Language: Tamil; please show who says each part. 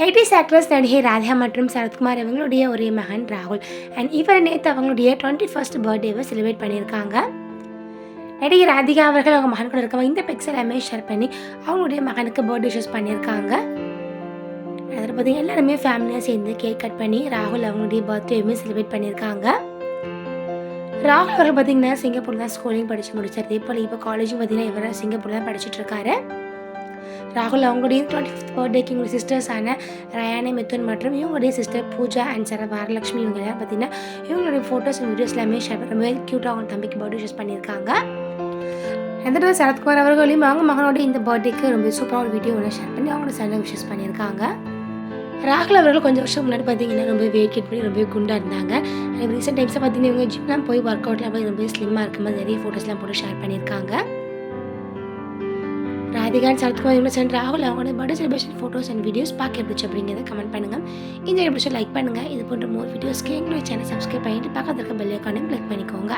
Speaker 1: எயிட்டிஸ் ஆக்ட்ரஸ் நடிகை ராதா மற்றும் சரத்குமார் இவங்களுடைய ஒரே மகன் ராகுல். அண்ட் இவர் நேற்று அவங்களுடைய டுவெண்ட்டி ஃபர்ஸ்ட் பர்த்டேவை செலிப்ரேட் பண்ணியிருக்காங்க. நடிகை ராதிகா அவர்கள் அவங்க மகன் கூட இருக்கவங்க இந்த பிக்ஸ் எல்லாமே ஷேர் பண்ணி அவங்களுடைய மகனுக்கு பர்த்டே ஷூஸ் பண்ணியிருக்காங்க. அதில் பார்த்தீங்கன்னா எல்லாருமே ஃபேமிலியாக சேர்ந்து கேக் கட் பண்ணி ராகுல் அவங்களுடைய பர்த்டேவுமே செலிப்ரேட் பண்ணியிருக்காங்க. ராகுல் அவர்கள் பார்த்தீங்கன்னா சிங்கப்பூர் தான் ஸ்கூலிங் படித்து முடிச்சார். அதே போல் இப்போ காலேஜும் பார்த்தீங்கன்னா இவர் சிங்கப்பூர் தான் படிச்சுட்டு இருக்காரு. ராகுல் அவங்களுடைய டுவெண்ட்டி ஃபிஃப்த் பர்த்டேக்கு இவங்க சிஸ்டர்ஸான ரயானி மித்துன் மற்றும் இவங்களுடைய sister Pooja and sir Varalakshmi இவங்க எல்லாம் பார்த்தீங்கன்னா இவங்களுடைய ஃபோட்டோஸ் அண்ட் வீடியோஸ் எல்லாமே ஷேர் பண்ணி க்யூட்டாக அவங்க தம்பிக்கு பர்த்டே விஷஸ் பண்ணியிருக்காங்க. அந்த சரத்குமார் அவர்களையும் அவங்க மகனோட இந்த பர்த்டேக்கு ரொம்ப சூப்பராக ஒரு வீடியோ ஒன்று ஷேர் பண்ணி அவங்களோட சண்டை விஷஸ் பண்ணியிருக்காங்க. ராகுல் அவர்கள் கொஞ்சம் வருஷம் முன்னாடி பார்த்தீங்கன்னா ரொம்ப வெயிட் பண்ணி ரொம்ப குண்டாக இருந்தாங்க. ரீசெண்ட் டைம்ஸில் பார்த்தீங்கன்னா இவங்க ஜிம்லாம் போய் ஒர்க் அவுட்லாம் போய் ரொம்ப ஸ்லிம்மாக இருக்க மாதிரி நிறைய ஃபோட்டோஸ்லாம் போட்டு ஷேர் பண்ணியிருக்காங்க. ராதிகான் சரத்குமார் இவங்க சென்ட் ராகுல் அவங்களோட birthday celebration photos and videos பார்க்க எப்படி அப்படிங்கிறத கமெண்ட் பண்ணுங்கள் இந்த எபிசோட் லைக் பண்ணுங்கள் இது போன்ற மோர் வீடியோஸ்க்கு எங்களுடைய சேனல் சப்ஸ்கிரைப் பண்ணிட்டு பக்கத்தில் இருக்க பெல் ஐக்கானையும் கிளிக் பண்ணிக்கோங்க.